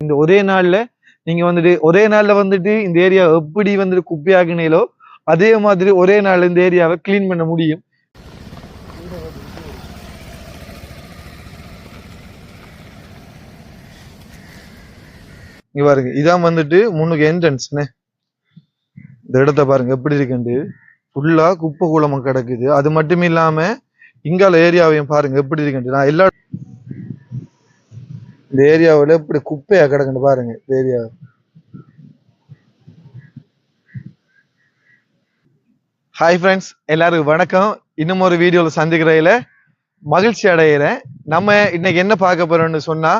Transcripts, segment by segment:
இந்த ஒரே நாள்ல நீங்க வந்துட்டு ஒரே நாள்ல வந்துட்டு இந்த ஏரியா எப்படி வந்துட்டு குப்பையாகினீங்களோ அதே மாதிரி ஒரே நாள்ல இந்த ஏரியாவை கிளீன் பண்ண முடியும். இங்க பாருங்க இதான் வந்துட்டு முன்னுக்கு என்ட்ரன்ஸ்னே இந்த இடத்த பாருங்க எப்படி இருக்குண்டு ஃபுல்லா குப்பை கூலமா கிடக்குது. அது மட்டும் இல்லாம இங்கால ஏரியாவையும் பாருங்க எப்படி இருக்குண்டு நான் எல்லா இந்த ஏரியாவில் இப்படி குப்பையாக கிடக்குன்னு பாருங்க இந்த ஏரியா ஹாய் ஃப்ரெண்ட்ஸ் எல்லாருக்கும் வணக்கம். இன்னும் ஒரு வீடியோவில் சந்திக்கிறதுல மகிழ்ச்சி அடைகிறேன் நம்ம இன்னைக்கு என்ன பார்க்க போறோம்னு சொன்னா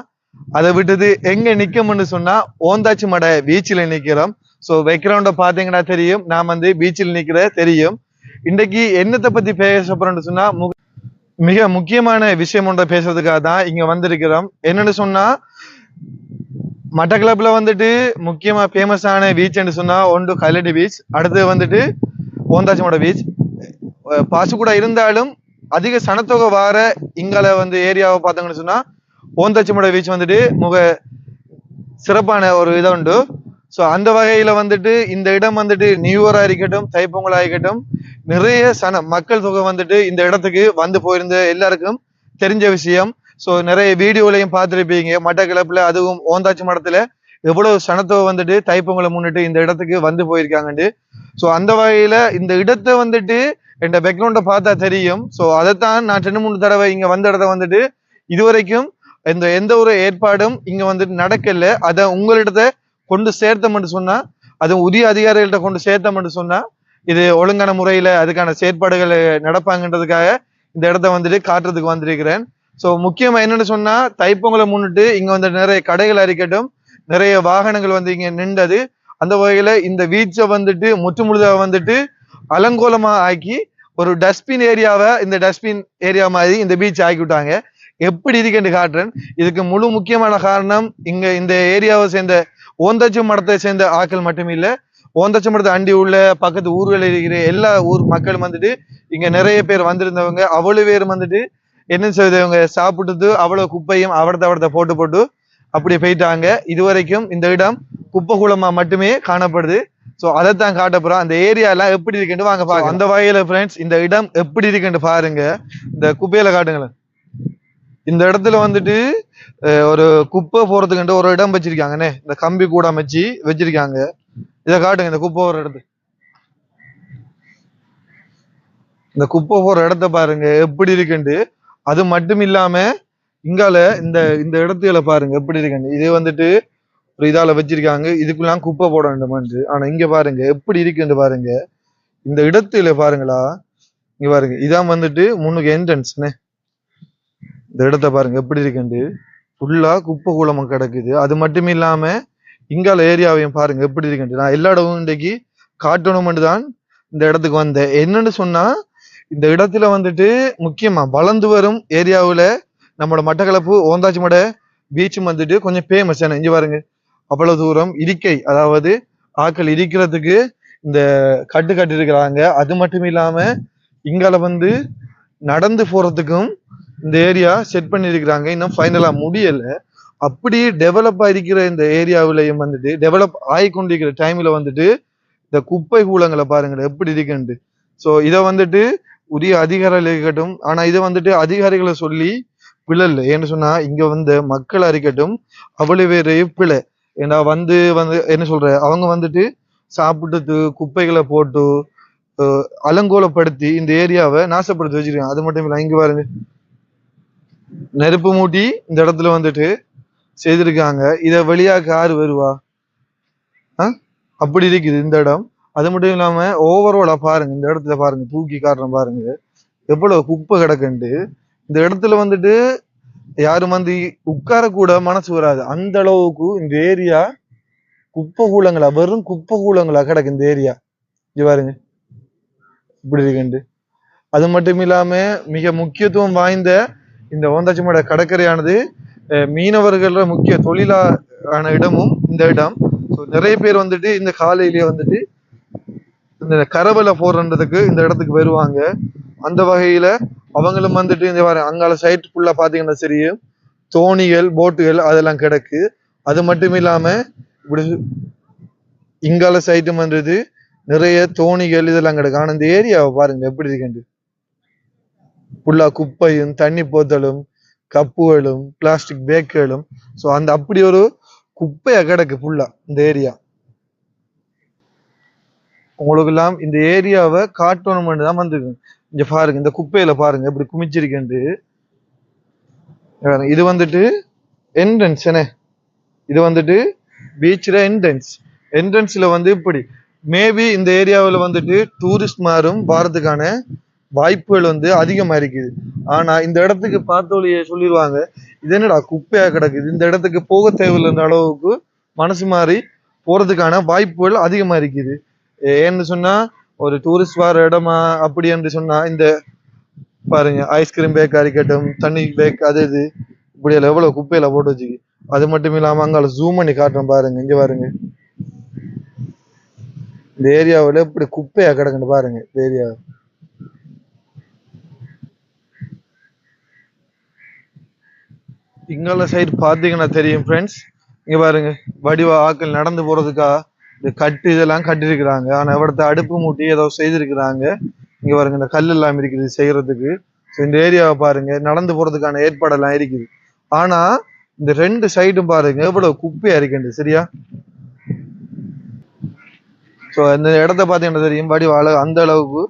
அதை விட்டது எங்க நிக்கணும்னு சொன்னா ஓந்தாச்சி மடை பீச்சில் நிக்கிறோம். ஸோ பேக்ரவுண்டை பார்த்தீங்கன்னா தெரியும். நான் வந்து பீச்சில் நிக்கிற தெரியும். இன்னைக்கு என்னத்தை பத்தி பேச போறோம்னு சொன்னா மிக முக்கியமான விஷயம் ஒன்றை பேசுறதுக்காக தான் இங்க வந்திருக்கிறோம். என்னன்னு சொன்னா மட்டக்களப்புல வந்துட்டு முக்கியமா ஃபேமஸான பீச்னு சொன்னா ஒன்று கல்லடி பீச் அடுத்து வந்துட்டு ஓந்தாச்சிமோட பீச் பாசு கூட இருந்தாலும் அதிக சனத்தொகை வார இங்கால வந்து ஏரியாவை பார்த்தாங்கன்னு சொன்னா ஓந்தாச்சிமோட பீச் வந்துட்டு முக சிறப்பான ஒரு இடம் உண்டு. ஸோ அந்த வகையில வந்துட்டு இந்த இடம் வந்துட்டு நியூ இயரா இருக்கட்டும் தைப்பொங்கலா இருக்கட்டும் நிறைய சன மக்கள் தொகை வந்துட்டு இந்த இடத்துக்கு வந்து போயிருந்த எல்லாருக்கும் தெரிஞ்ச விஷயம். ஸோ நிறைய வீடியோலையும் பார்த்துருப்பீங்க. மட்டக்களப்புல அதுவும் ஓந்தாச்சி மடத்துல எவ்வளவு சனத்தொகை வந்துட்டு தைப்பொங்கலை முன்னிட்டு இந்த இடத்துக்கு வந்து போயிருக்காங்கண்டு ஸோ அந்த வகையில இந்த இடத்தை வந்துட்டு என் பேக்ரவுண்டை பார்த்தா தெரியும். ஸோ அதைத்தான் நான் ரெண்டு மூணு தடவை இங்க வந்த இடத்த வந்துட்டு இதுவரைக்கும் இந்த எந்த ஒரு ஏற்பாடும் இங்க வந்துட்டு நடக்கல. அதை உங்களிடத்தை கொண்டு சேர்த்தோம்னு சொன்னா அது உரிய அதிகாரிகள்கிட்ட கொண்டு சேர்த்தோம்னு சொன்னா இது ஒழுங்கான முறையில அதுக்கான செயற்பாடுகள் நடப்பாங்கன்றதுக்காக இந்த இடத்த வந்துட்டு காட்டுறதுக்கு வந்திருக்கிறேன். ஸோ முக்கியமா என்னன்னு சொன்னா தைப்பொங்கலை முன்னிட்டு இங்க வந்து நிறைய கடைகள் அறிக்கட்டும் நிறைய வாகனங்கள் வந்து இங்க நின்றது அந்த வகையில இந்த பீச்சை வந்துட்டு முற்றுமுழுதாக வந்துட்டு அலங்கோலமா ஆக்கி ஒரு டஸ்ட்பின் ஏரியாவை இந்த டஸ்ட்பின் ஏரியா மாதிரி இந்த பீச் ஆக்கி விட்டாங்க. எப்படி இருக்குன்னு காட்டுறேன். இதுக்கு முழு முக்கியமான காரணம் இங்க இந்த ஏரியாவை சேர்ந்த ஓந்தாச்சி மடத்தை சேர்ந்த ஆட்கள் மட்டும் ஓந்தாச்சி மடத்தை அண்டி உள்ள பக்கத்து ஊர்களில் இருக்கிற எல்லா ஊர் மக்களும் வந்துட்டு இங்க நிறைய பேர் வந்திருந்தவங்க அவ்வளவு பேர் வந்துட்டு என்ன செய்தவங்க சாப்பிட்டுட்டு அவ்வளவு குப்பையும் அவடத்த அவடத்த போட்டு போட்டு அப்படி போயிட்டாங்க. இதுவரைக்கும் இந்த இடம் குப்பை குளமா மட்டுமே காணப்படுது. சோ அதைத்தான் காட்ட போறோம். அந்த ஏரியா எல்லாம் எப்படி இருக்குன்னு வாங்க பாக்க அந்த வகையில ஃப்ரெண்ட்ஸ் இந்த இடம் எப்படி இருக்குன்னு பாருங்க. இந்த குப்பையில காட்டுங்களேன். இந்த இடத்துல வந்துட்டு ஒரு குப்பை போறதுக்குன்ட்டு ஒரு இடம் வச்சிருக்காங்கண்ணே. இந்த கம்பி கூட வச்சு வச்சிருக்காங்க. இதை காட்டுங்க இந்த குப்பை போற இடத்து. இந்த குப்பை போற இடத்த பாருங்க எப்படி இருக்குண்டு? அது மட்டும் இல்லாம இங்கால இந்த இந்த இடத்துல பாருங்க எப்படி இருக்குன்னு இது வந்துட்டு ஒரு இதால வச்சிருக்காங்க இதுக்குலாம் குப்பை போட வேண்டுமான்னு ஆனா இங்க பாருங்க எப்படி இருக்குன்னு பாருங்க? இந்த இடத்துல பாருங்களா இங்க பாருங்க இதான் வந்துட்டு முன்னுக்கு என்ட்ரன்ஸ்னே இந்த இடத்த பாருங்க எப்படி இருக்குன்னு ஃபுல்லா குப்பை கூலமா கிடக்குது. அது மட்டும் இல்லாம இங்கால ஏரியாவையும் பாருங்க எப்படி இருக்குன்னு நான் எல்லா இடமும் இன்றைக்கு காட்டணும்னு தான் இந்த இடத்துக்கு வந்தேன். என்னன்னு சொன்னா இந்த இடத்துல வந்துட்டு முக்கியமா வளர்ந்து வரும் ஏரியாவுல நம்மளோட மட்டக்களப்பு ஓந்தாச்சி மட பீச்சும் வந்துட்டு கொஞ்சம் ஃபேமஸ் இங்க பாருங்க அவ்வளவு தூரம் இருக்கை அதாவது ஆட்கள் இருக்கிறதுக்கு இந்த கட்டு கட்டிருக்கிறாங்க அது மட்டும் இல்லாம இங்கால வந்து நடந்து போறதுக்கும் இந்த ஏரியா செட் பண்ணியிருக்கிறாங்க. இன்னும் ஃபைனலா முடியலை. அப்படி டெவலப் ஆயிருக்கிற இந்த ஏரியாவிலையும் வந்துட்டு டெவலப் ஆகி கொண்டிருக்கிற டைம்ல வந்துட்டு இந்த குப்பை கூலங்களை பாருங்க எப்படி இருக்குன்ட்டு. ஸோ இதை வந்துட்டு உரிய அதிகாரிகள் இருக்கட்டும் ஆனா இதை வந்துட்டு அதிகாரிகளை சொல்லி பிழல் ஏன்னு சொன்னா இங்க வந்து மக்கள் அறிக்கட்டும் அவ்வளவு பேரு பிழை. ஏன்னா வந்து வந்து என்ன சொல்ற அவங்க வந்துட்டு சாப்பிட்டு குப்பைகளை போட்டு அலங்கோலப்படுத்தி இந்த ஏரியாவை நாசப்படுத்தி வச்சிருக்காங்க. அது மட்டும் இல்லை இங்க பாருங்க. நெருப்பு மூட்டி இந்த இடத்துல வந்துட்டு செய்திருக்காங்க. இதை வழியா கார் வருவா? ஆ? அப்படி இருக்குது இந்த இடம். அது மட்டும் இல்லாம ஓவரோலா பாருங்க இந்த இடத்துல பாருங்க தூக்கி காட்டுறேன் பாருங்க. எவ்வளவு குப்பை கிடக்குண்டு. இந்த இடத்துல வந்துட்டு யாரும் வந்து உட்கார கூட மனசு வராது. அந்த அளவுக்கு இந்த ஏரியா குப்பை கூலங்களா வெறும் குப்பை கூலங்களா கிடக்கு இந்த ஏரியா. இது பாருங்க. இப்படி இருக்குண்டு. அது மட்டும் இல்லாம மிக முக்கியத்துவம் வாய்ந்த இந்த ஓந்தாச்சிமோட கடற்கரையானது மீனவர்களோட மீனவர்கள முக்கிய தொழிலான இடமும் இந்த இடம். ஸோ நிறைய பேர் வந்துட்டு இந்த காலையிலேயே வந்துட்டு இந்த கரவலை போடுறதுக்கு இந்த இடத்துக்கு வருவாங்க. அந்த வகையில அவங்களும் வந்துட்டு இந்த வாரம் அங்கால சைட் ஃபுல்லா பாத்தீங்கன்னா சரி தோணிகள் போட்டுகள் அதெல்லாம் கிடக்கு. அது மட்டும் இல்லாம இப்படி இங்கால சைட்டு வந்துட்டு நிறைய தோணிகள் இதெல்லாம் கிடக்கு. ஆனா இந்த ஏரியாவை பாருங்க எப்படி இருக்குண்டு ஃபுல்லா குப்பையும் தண்ணி போத்தலும் கப்புகளும் பிளாஸ்டிக் பேக்குகளும் ஸோ அந்த அப்படி ஒரு குப்பையா கிடக்கு ஃபுல்லா இந்த ஏரியா உங்களுக்கு எல்லாம் இந்த ஏரியாவை காட்டணும் தான் வந்துருக்கு இங்க பாருங்க இந்த குப்பையில பாருங்க இப்படி குமிச்சிருக்கேன்ட்டு இது வந்துட்டு என்ட்ரன்ஸ் என்ன? இது வந்துட்டு பீச்சில் என்ட்ரன்ஸ் என்ட்ரன்ஸ்ல வந்து இப்படி. மேபி இந்த ஏரியாவில் வந்துட்டு டூரிஸ்ட் மாறும் வாரத்துக்கான வாய்ப்புகள் வந்து அதிகமா இருக்குது ஆனா இந்த இடத்துக்கு பார்த்தோலியே சொல்லிடுவாங்க இது என்னடா குப்பையா கிடக்குது? இந்த இடத்துக்கு போக தேவையில்லைன்ற அளவுக்கு மனசு மாறி போறதுக்கான வாய்ப்புகள் அதிகமா இருக்குது ஏன்னு சொன்னா ஒரு டூரிஸ்ட் வர இடமா அப்படி என்று சொன்னா இந்த பாருங்க ஐஸ்கிரீம் பேக்கா இருக்கட்டும் தண்ணி பேக் அது இது இப்படி எல்லாம் எவ்வளவு குப்பையில போட்டு வச்சுக்கி. அது மட்டும் இல்லாம அங்கால ஜூம் பண்ணி காட்டுறோம் பாருங்க இங்க பாருங்க. இந்த ஏரியாவில் இப்படி குப்பையா கிடக்குன்னு பாருங்க இந்த ஏரியா இங்கால சைடு பார்த்தீங்கன்னா தெரியும் ஃப்ரெண்ட்ஸ் இங்கே பாருங்க வடிவ ஆக்கள் நடந்து போகிறதுக்கா இந்த கட்டு இதெல்லாம் கட்டியிருக்கிறாங்க. ஆனால் இவரத்த அடுப்பு மூட்டி ஏதோ செய்திருக்கிறாங்க. இங்கே பாருங்க இந்த கல் எல்லாம் இருக்குது செய்கிறதுக்கு ஸோ இந்த ஏரியாவை பாருங்க நடந்து போகிறதுக்கான ஏற்பாடெல்லாம் இருக்குது. ஆனால் இந்த ரெண்டு சைடும் பாருங்க இவ்வளோ குப்பையாக இருக்குது சரியா? ஸோ இந்த இடத்த பார்த்தீங்கன்னா தெரியும் வடிவ அளவு அந்த அளவுக்கு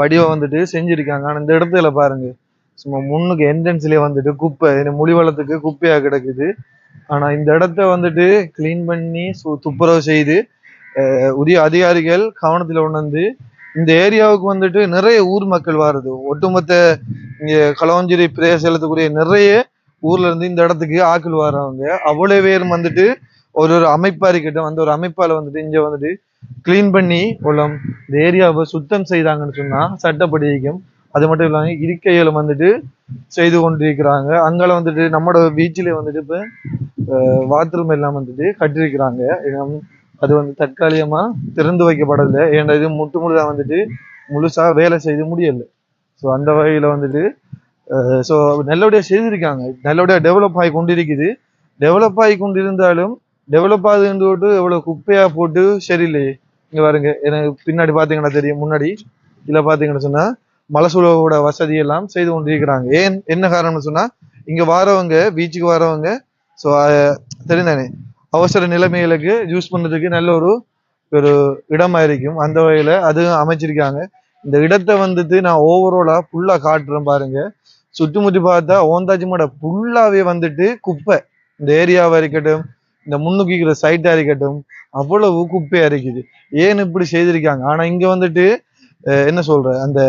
வடிவம் வந்துட்டு செஞ்சுருக்காங்க. ஆனால் இந்த இடத்துல பாருங்க சும்மா முன்னுக்கு என்ட்ரன்ஸ்லயே வந்துட்டு குப்பை முழி வளத்துக்கு குப்பையா கிடக்குது. ஆனா இந்த இடத்த வந்துட்டு க்ளீன் பண்ணி சு- துப்புரவு செய்து உரிய அதிகாரிகள் கவனத்துல உணர்ந்து இந்த ஏரியாவுக்கு வந்துட்டு நிறைய ஊர் மக்கள் வாருது. ஒட்டுமொத்த இங்க களவஞ்சிரி பிரதேசத்துக்குரிய நிறைய ஊர்ல இருந்து இந்த இடத்துக்கு ஆக்கள் வர்றவங்க அவ்வளவு பேரும் வந்துட்டு ஒரு ஒரு அமைப்பா இருக்கட்டும் அந்த ஒரு அமைப்பால வந்துட்டு இங்க வந்துட்டு க்ளீன் பண்ணி உள்ள இந்த ஏரியாவை சுத்தம் செய்தாங்கன்னு சொன்னா சட்டப்படிக்கும் அது மட்டும் இல்லாமல் இருக்கைகளும் வந்துட்டு செய்து கொண்டிருக்கிறாங்க. அங்கெல்லாம் வந்துட்டு நம்மளோட பீச்சிலே வந்துட்டு இப்போ பாத்ரூம் எல்லாம் வந்துட்டு கட்டியிருக்கிறாங்க. அது வந்து தற்காலிகமாக திறந்து வைக்கப்படலை ஏன்னா இது முட்டு முழுதாக வந்துட்டு முழுசாக வேலை செய்து முடியலை. ஸோ அந்த வகையில் வந்துட்டு ஸோ நல்லபடியாக செய்திருக்காங்க. நல்லபடியாக டெவலப் ஆகி கொண்டிருக்குது. டெவலப் ஆகி கொண்டிருந்தாலும் டெவலப் ஆகுதுன்னு போட்டு எவ்வளோ குப்பையாக போட்டு சரியில்லையே. இங்கே பாருங்க. எனக்கு பின்னாடி பார்த்தீங்கன்னா தெரியும். முன்னாடி இதில் பார்த்தீங்கன்னா சொன்னால் மலசூழலோட வசதி எல்லாம் செய்து கொண்டிருக்கிறாங்க. ஏன்? என்ன காரணம்னு சொன்னா இங்க வாரவங்க பீச்சுக்கு வரவங்க ஸோ தெரிந்தானே? அவசர நிலைமைகளுக்கு யூஸ் பண்ணுறதுக்கு நல்ல ஒரு ஒரு இடமா இருக்கும். அந்த வகையில அதுவும் அமைச்சிருக்காங்க. இந்த இடத்தை வந்துட்டு நான் ஓவராலா ஃபுல்லா காட்டுறேன் பாருங்க. சுற்றுமுற்றி பார்த்தா ஓந்தாச்சி மட ஃபுல்லாவே வந்துட்டு குப்பை. இந்த ஏரியாவா இருக்கட்டும் இந்த முன்னுக்கு சைட்டாக சைட்டா இருக்கட்டும் அவ்வளவு குப்பையா இருக்குது. ஏன் இப்படி செய்திருக்காங்க? ஆனா இங்க வந்துட்டு என்ன சொல்ற? அந்த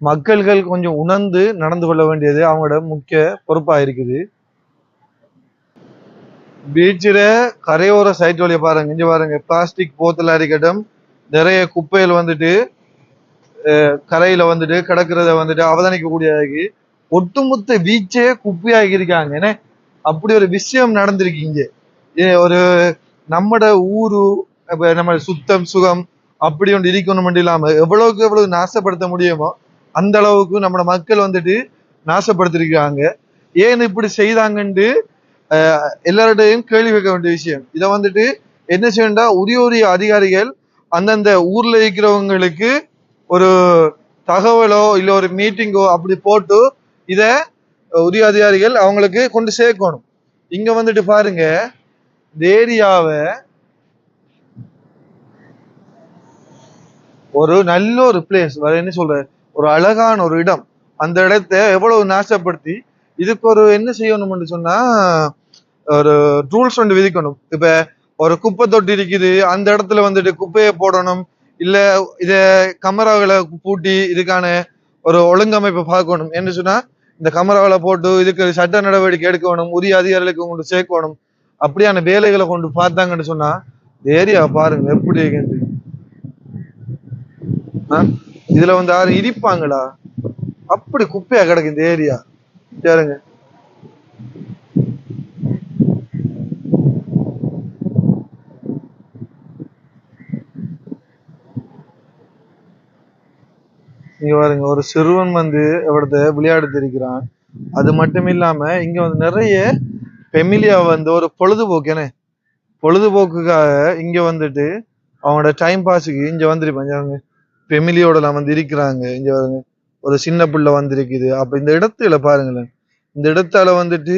மக்கள்கள் கொஞ்சம் உணர்ந்து நடந்து கொள்ள வேண்டியது அவங்களோட முக்கிய பொறுப்பாக இருக்குது. பீச்சில் கரையோர சைட் வழியை பாருங்க இங்கே பாருங்க பிளாஸ்டிக் போத்தலா இருக்கட்டும் நிறைய குப்பைகள் வந்துட்டு கரையில் வந்துட்டு கிடக்கிறத வந்துட்டு அவதானிக்கக்கூடியதாகி ஒட்டுமொத்த பீச்சே குப்பையாகி இருக்காங்க. ஏன்னா அப்படி ஒரு விஷயம் நடந்திருக்கீங்க ஏ, ஒரு நம்மட ஊரு இப்போ நம்ம சுத்தம் சுகம் அப்படி ஒன்று இருக்கணும் மட்டும் இல்லாமல் எவ்வளவுக்கு எவ்வளவு நாசப்படுத்த முடியுமோ அந்த அளவுக்கு நம்ம மக்கள் வந்துட்டு நாசப்படுத்திருக்காங்க ஏன் இப்படி செய்தாங்கன்ட்டு எல்லார்டையும் கேள்வி கேட்க வேண்டிய விஷயம். இதை வந்துட்டு என்ன செய்யணும்டா உரிய உரிய அதிகாரிகள் அந்தந்த ஊர்ல இருக்கிறவங்களுக்கு ஒரு தகவலோ இல்லை ஒரு மீட்டிங்கோ அப்படி போட்டு இதை உரிய அதிகாரிகள் அவங்களுக்கு கொண்டு சேர்க்கணும். இங்க வந்துட்டு பாருங்க இந்த ஏரியாவை ஒரு நல்ல ஒரு பிளேஸ் வேற என்ன சொல்ற? ஒரு அழகான ஒரு இடம். அந்த இடத்த எவ்வளவு நாசப்படுத்தி இதுக்கு ஒரு என்ன செய்யணும்னு சொன்னா ஒரு ரூல்ஸ் ஒன்று விதிக்கணும். இப்ப ஒரு குப்பை தொட்டி இருக்குது அந்த இடத்துல வந்துட்டு குப்பையை போடணும் இல்ல இத கமராவில பூட்டி இதுக்கான ஒரு ஒழுங்கமைப்பை பார்க்கணும். என்ன சொன்னா இந்த கமராவில போட்டு இதுக்கு சட்ட நடவடிக்கை எடுக்கணும் உரிய அதிகாரிகளுக்கு கொண்டு சேர்க்கணும். அப்படியான வேலைகளை கொண்டு பார்த்தாங்கன்னு சொன்னா இந்த ஏரியா பாருங்க எப்படி இருக்குது? ஆ? இதுல வந்து யாரும் இடிப்பாங்களா? அப்படி குப்பையா கிடக்கு இந்த ஏரியா. பாருங்க இங்க பாருங்க ஒரு சிறுவன் வந்து இவடத்தை விளையாடுத்து இருக்கிறான். அது மட்டும் இல்லாம இங்க வந்து நிறைய ஃபெமிலியா வந்து ஒரு பொழுதுபோக்குன்னு பொழுதுபோக்குக்காக இங்க வந்துட்டு அவனோட டைம் பாஸுக்கு இங்க வந்துருப்பாங்க ஃபெமிலியோட எல்லாம் வந்து இருக்கிறாங்க. இங்க ஒரு சின்ன பிள்ளை வந்திருக்குது. அப்ப இந்த இடத்துல பாருங்களேன். இந்த இடத்தால வந்துட்டு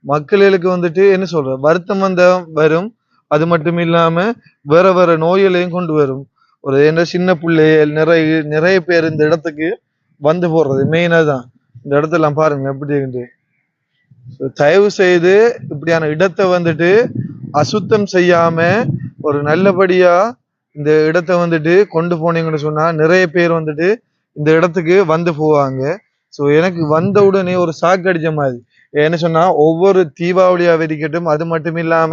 மக்களுக்கு வந்துட்டு என்ன சொல்ற? வருத்தம் வந்த வரும். அது மட்டும் இல்லாம வேற வேற நோய்களையும் கொண்டு வரும். ஒரு என்ன சின்ன பிள்ளைய நிறைய நிறைய பேர் இந்த இடத்துக்கு வந்து போடுறது மெயினாக தான். இந்த இடத்தெல்லாம் பாருங்க எப்படி இருக்கு. தயவு செய்து இப்படியான இடத்தை வந்துட்டு அசுத்தம் செய்யாம ஒரு நல்லபடியா இந்த இடத்தை வந்துட்டு கொண்டு போனீங்கன்னு சொன்னா நிறைய பேர் வந்துட்டு இந்த இடத்துக்கு வந்து போவாங்க. ஸோ எனக்கு வந்த உடனே ஒரு சாக்கு அடிச்ச மாதிரி. என்ன சொன்னா ஒவ்வொரு தீபாவளியா வெடிக்கட்டும் அது மட்டும் இல்லாம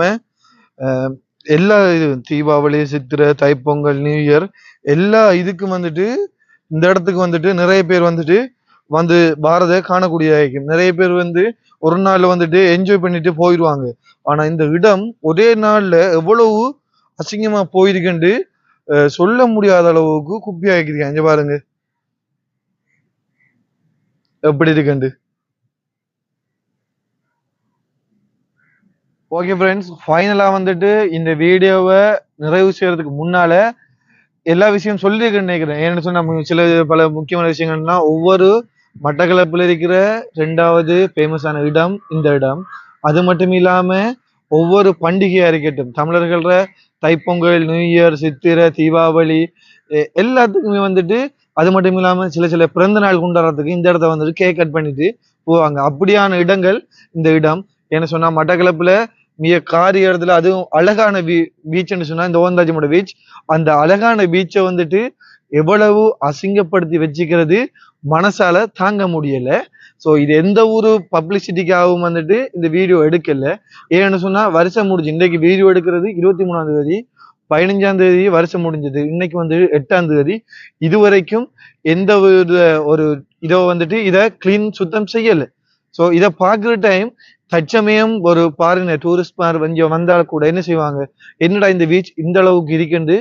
எல்லா இது தீபாவளி சித்திரை தைப்பொங்கல் நியூ இயர் எல்லா இதுக்கும் வந்துட்டு இந்த இடத்துக்கு வந்துட்டு நிறைய பேர் வந்துட்டு வந்து பாரத காணக்கூடிய இருக்கும் நிறைய பேர் வந்து ஒரு நாள்ல வந்துட்டு என்ஜாய் பண்ணிட்டு போயிடுவாங்க ஆனா இந்த இடம் ஒரே நாள்ல எவ்வளவு அசிங்கமா போயிருக்குன்னு சொல்ல முடியாத அளவுக்கு குப்பி ஆக்கிருக்காங்க இங்க பாருங்க. எப்படி இருக்குண்டு ஓகே ஃப்ரெண்ட்ஸ் ஃபைனலாக வந்துட்டு இந்த வீடியோவை நிறைவு செய்யறதுக்கு முன்னால எல்லா விஷயம் சொல்லியிருக்கேன்னு நினைக்கிறேன். ஏன்னு சொன்னால் சில பல முக்கியமான விஷயங்கள்னா ஒவ்வொரு மட்டக்களப்பில் இருக்கிற ரெண்டாவது ஃபேமஸான இடம் இந்த இடம். அது மட்டும் இல்லாம ஒவ்வொரு பண்டிகையாக இருக்கட்டும் தமிழர்கள தைப்பொங்கல் நியூ இயர் சித்திரை தீபாவளி எல்லாத்துக்குமே வந்துட்டு அது மட்டும் இல்லாமல் சில சில பிறந்த நாள் கொண்டாடுறதுக்கு இந்த இடத்த வந்துட்டு கேக் கட் பண்ணிட்டு போவாங்க. அப்படியான இடங்கள் இந்த இடம். என்ன சொன்னா மட்டக்களப்புல மிக காரிய இடத்துல அதுவும் அழகான பீ பீச்னு சொன்னா இந்த ஓந்தாஜிமோட பீச் அந்த அழகான பீச்சை வந்துட்டு எவ்வளவு அசிங்கப்படுத்தி வச்சுக்கிறது மனசால தாங்க முடியல. ஸோ இது எந்த ஒரு பப்ளிசிட்டிக்காகவும் வந்துட்டு இந்த வீடியோ எடுக்கல. ஏன்னு சொன்னால் வருஷம் முடிஞ்சு இன்றைக்கு வீடியோ எடுக்கிறது இருபத்தி மூணாம் தேதி பதினஞ்சாம் தேதி வருஷம் முடிஞ்சது. இன்னைக்கு வந்து எட்டாம் தேதி. இதுவரைக்கும் எந்த ஒரு ஒரு இதோ வந்துட்டு இதை கிளீன் சுத்தம் செய்யலை. ஸோ இதை பார்க்குற டைம் தச்சமயம் ஒரு பாருங்க டூரிஸ்ட் மார் வந்து வந்தால் கூட என்ன செய்வாங்க? என்னடா இந்த பீச் இந்த அளவுக்கு இருக்குன்னு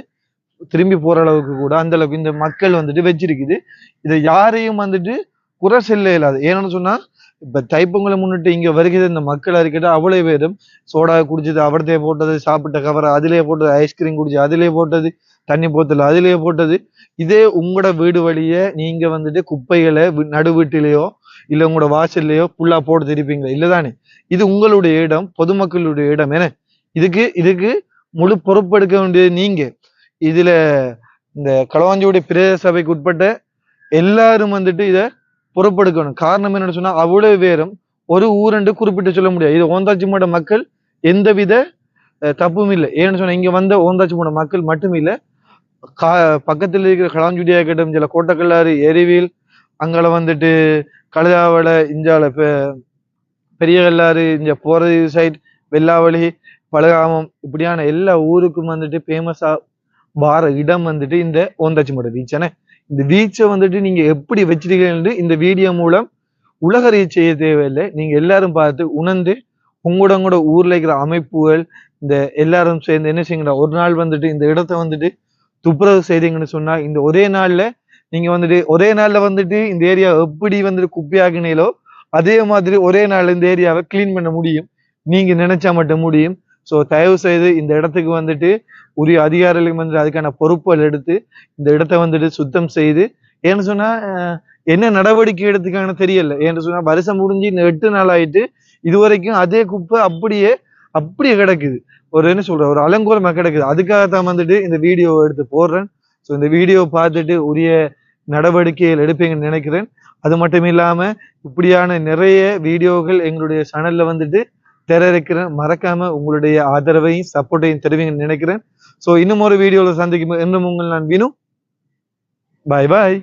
திரும்பி போற அளவுக்கு கூட அந்த அளவுக்கு இந்த மக்கள் வந்துட்டு வச்சிருக்குது. இதை யாரையும் வந்துட்டு குறை செல்ல இயலாது ஏன்னு சொன்னா இப்ப தைப்பொங்கலை முன்னிட்டு இங்க வருகிற இந்த மக்கள் இருக்கட்டும் அவ்வளவு பேரும் சோடா குடிச்சது அவர்தே போட்டது சாப்பிட்ட கவரை அதிலே போட்டது ஐஸ்கிரீம் குடிச்சு அதிலே போட்டது தண்ணி போத்தல் அதிலே போட்டது. இதே உங்களோட வீடு வழிய நீங்க வந்துட்டு குப்பைகளை நடு வீட்டிலேயோ இல்ல உங்களோட வாசல்லையோ ஃபுல்லா போட்டு திருப்பீங்களா. இல்லதானே இது உங்களுடைய இடம் பொதுமக்களுடைய இடம். என இதுக்கு இதுக்கு முழு பொறுப்பெடுக்க வேண்டியது நீங்க. இதுல இந்த களவாஞ்சியுடைய பிரதேச சபைக்கு உட்பட்ட எல்லாரும் வந்துட்டு இதை பொறுப்பெடுக்கணும். காரணம் என்னன்னு சொன்னா அவ்வளவு பேரும் ஒரு ஊரண்டு குறிப்பிட்டு சொல்ல முடியாது. இது ஓந்தாச்சிமோட மக்கள் எந்தவித தப்பும் இல்லை. ஏன்னு சொன்னா இங்க வந்த ஓந்தாச்சிமோட மக்கள் மட்டும் இல்ல. கா பக்கத்தில் இருக்கிற களவாஞ்சுடியா இருக்கட்டும் சில கோட்டக்கல்லாறு எரிவில் அங்கால வந்துட்டு கழுதாவளை இஞ்சால பெ- பெரிய கல்லாறு இங்க போறது சைட் வெள்ளாவளி பலகாமம் இப்படியான எல்லா ஊருக்கும் வந்துட்டு ஃபேமஸா வார இடம் வந்துட்டு இந்த ஓந்தாச்சிமோட பீச் இந்த வீச்சை வந்துட்டு நீங்க எப்படி வச்சிருக்கீங்கன்னு இந்த வீடியோ மூலம் உலகறிய செய்ய தேவையில்லை. நீங்க எல்லாரும் பார்த்து உணர்ந்து உங்களோட உங்களோட ஊர்ல இருக்கிற அமைப்புகள் இந்த எல்லாரும் சேர்ந்து என்ன செய்யுங்கடா ஒரு நாள் வந்துட்டு இந்த இடத்த வந்துட்டு துப்புரவு செய்தீங்கன்னு சொன்னா இந்த ஒரே நாள்ல நீங்க வந்துட்டு ஒரே நாள்ல வந்துட்டு இந்த ஏரியா எப்படி வந்துட்டு குப்பையாகினீங்களோ அதே மாதிரி ஒரே நாள் இந்த ஏரியாவை க்ளீன் பண்ண முடியும். நீங்க நினைச்சா மட்டும் முடியும். ஸோ தயவு செய்து இந்த இடத்துக்கு வந்துட்டு உரிய அதிகாரிகளுக்கு வந்துட்டு அதுக்கான பொறுப்புகள் எடுத்து இந்த இடத்த வந்துட்டு சுத்தம் செய்து ஏன்னு சொன்னா என்ன நடவடிக்கை எடுத்துக்கான்னு தெரியல. ஏன்னு சொன்னா வருஷம் முடிஞ்சு இந்த எட்டு நாள் ஆயிட்டு இது வரைக்கும் அதே குப்பை அப்படியே அப்படியே கிடக்குது. ஒரு என்ன சொல்ற ஒரு அலங்கோலமா கிடக்குது. அதுக்காக தான் வந்துட்டு இந்த வீடியோவை எடுத்து போடுறேன். ஸோ இந்த வீடியோவை பார்த்துட்டு உரிய நடவடிக்கைகள் எடுப்பீங்கன்னு நினைக்கிறேன். அது மட்டும் இல்லாம இப்படியான நிறைய வீடியோக்கள் எங்களுடைய சேனல்ல வந்துட்டு தர இருக்கிறேன் மறக்காம உங்களுடைய ஆதரவையும் சப்போர்ட்டையும் தருவீங்கன்னு நினைக்கிறேன். ஸோ இன்னும் ஒரு வீடியோவில் சந்திக்கும் இன்னும் உங்கள் நான் வீணும் பாய் பாய்